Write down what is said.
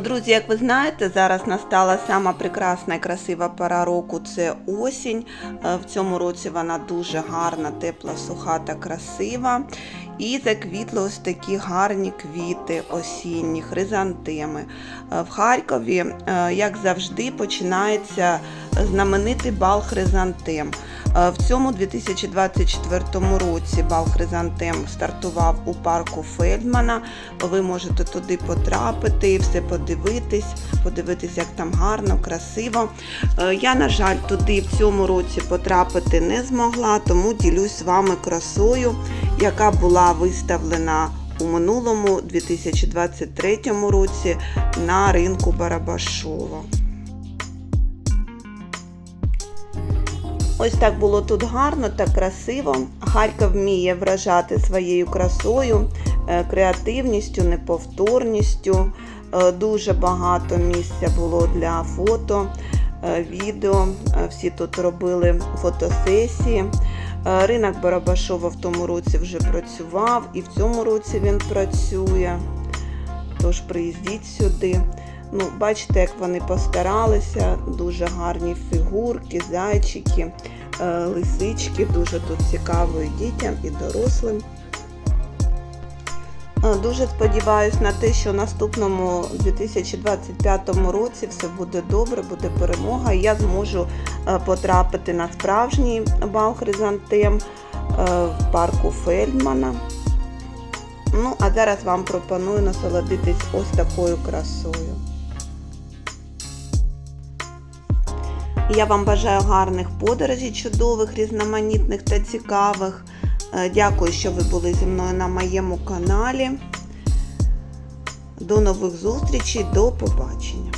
Друзі, як ви знаєте, зараз настала сама прекрасна і красива пора року це осінь. Е, В цьому році вона дуже гарна, тепла, суха та красива. І заквітли ось такі гарні квіти осінні, хризантеми. Е, В Харкові, е, як завжди, починається знаменитий бал хризантем. В цьому 2024 році бал хризантем стартував у парку Фельдмана. Ви можете туди потрапити все подивитись, подивитись, як там гарно, красиво. Е, Я, на жаль, туди в цьому році потрапити не змогла, тому ділюсь з вами красою, яка була виставлена у минулому 2023 році на ринку Барабашова. Ось так було тут гарно та красиво. Харків вміє вражати своєю красою, е, креативністю, неповторністю. Е, Дуже багато місця було для фото, е, відео. Всі тут робили фотосесії. Ринок Барабашова в тому році вже працював і в цьому році він працює. Тож приїздіть сюди. Ну, бачите, як вони постаралися. Дуже гарні фігурки, зайчики, е, лисички. Дуже тут цікаво і дітям, і дорослим. Е, Дуже сподіваюся на те, що в наступному 2025 році все буде добре, буде перемога, я зможу е, потрапити на справжній бал хризантем в парку Фельдмана. Ну, а зараз вам пропоную насолодитись ось такою красою. Я вам бажаю гарних подорожей, чудових, різноманітних та цікавих. Е, Дякую, що ви були зі мною на моєму каналі. До нових зустрічей, до побачення!